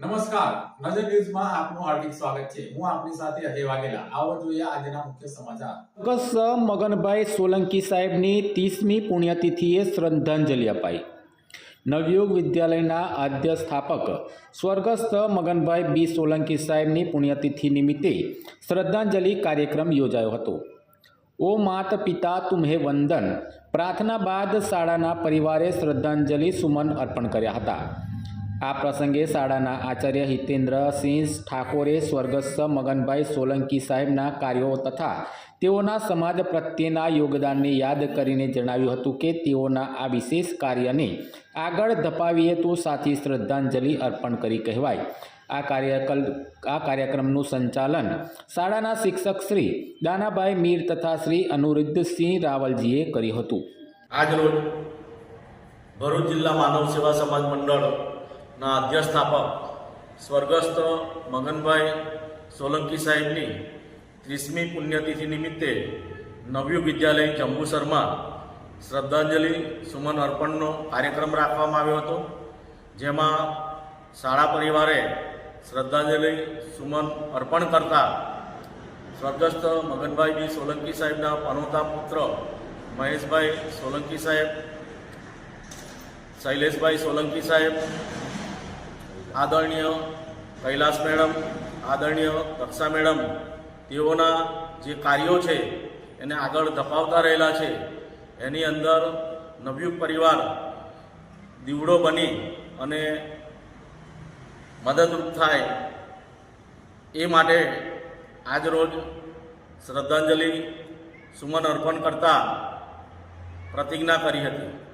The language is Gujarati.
નમસ્કાર. નજર ન્યૂઝમાં આપનું હાર્દિક સ્વાગત છે. હું આપની સાથે અજય વાઘેલા. આવો જોઈએ આજના મુખ્ય સમાચાર. સ્વર્ગસ્થ મગનભાઈ સોલંકી સાહેબની ત્રીસમી પુણ્યતિથિએ શ્રદ્ધાંજલિ અપાઈ. નવયુગ વિદ્યાલયના આદ્ય સ્થાપક સ્વર્ગસ્થ મગનભાઈ બી સોલંકી સાહેબની પુણ્યતિથિ નિમિત્તે શ્રદ્ધાંજલિ કાર્યક્રમ યોજાયો હતો. ઓ માત પિતા તુમ્હે વંદન. પ્રાર્થના બાદ શાળાના પરિવારે શ્રદ્ધાંજલિ સુમન અર્પણ કર્યા હતા. આ પ્રસંગે શાળાના આચાર્ય હિતેન્દ્રસિંહ ઠાકોરે સ્વર્ગસ્થ મગનભાઈ સોલંકી સાહેબના કાર્યો તથા તેઓના સમાજ પ્રત્યેના યોગદાનને યાદ કરીને જણાવ્યું હતું કે તેઓના આ વિશેષ કાર્યને આગળ ધપાવીએ તો સાચી શ્રદ્ધાંજલિ અર્પણ કરી કહેવાય. આ કાર્યકલ, આ કાર્યક્રમનું સંચાલન શાળાના શિક્ષક શ્રી દાનાભાઈ મીર તથા શ્રી અનુરુદ્ધસિંહ રાવલજીએ કર્યું હતું. આજરોજ ભરૂચ જિલ્લા માનવ સેવા સમાજ મંડળના અધ્યસ્થાપક સ્વર્ગસ્થ મગનભાઈ સોલંકી સાહેબની ત્રીસમી પુણ્યતિથિ નિમિત્તે નવયુગ વિદ્યાલય જંબુસરમાં શ્રદ્ધાંજલિ સુમન અર્પણનો કાર્યક્રમ રાખવામાં આવ્યો હતો, જેમાં શાળા પરિવારે શ્રદ્ધાંજલિ સુમન અર્પણ કરતા સ્વર્ગસ્થ મગનભાઈ બી સોલંકી સાહેબના પનોતા પુત્ર મહેશભાઈ સોલંકી સાહેબ, શૈલેષભાઈ સોલંકી સાહેબ આદરણીય કૈલાસ મેડમ, આદરણીય કક્ષા મેડમ, તેઓના જે કાર્યો છે, એને આગળ ધપાવતા રહેલા છે. એની અંદર નવયુગ પરિવાર દીવડો બની અને મદદરૂપ થાય એ માટે આજરોજ શ્રદ્ધાંજલિ સુમન અર્પણ કરતા પ્રતિજ્ઞા કરી હતી.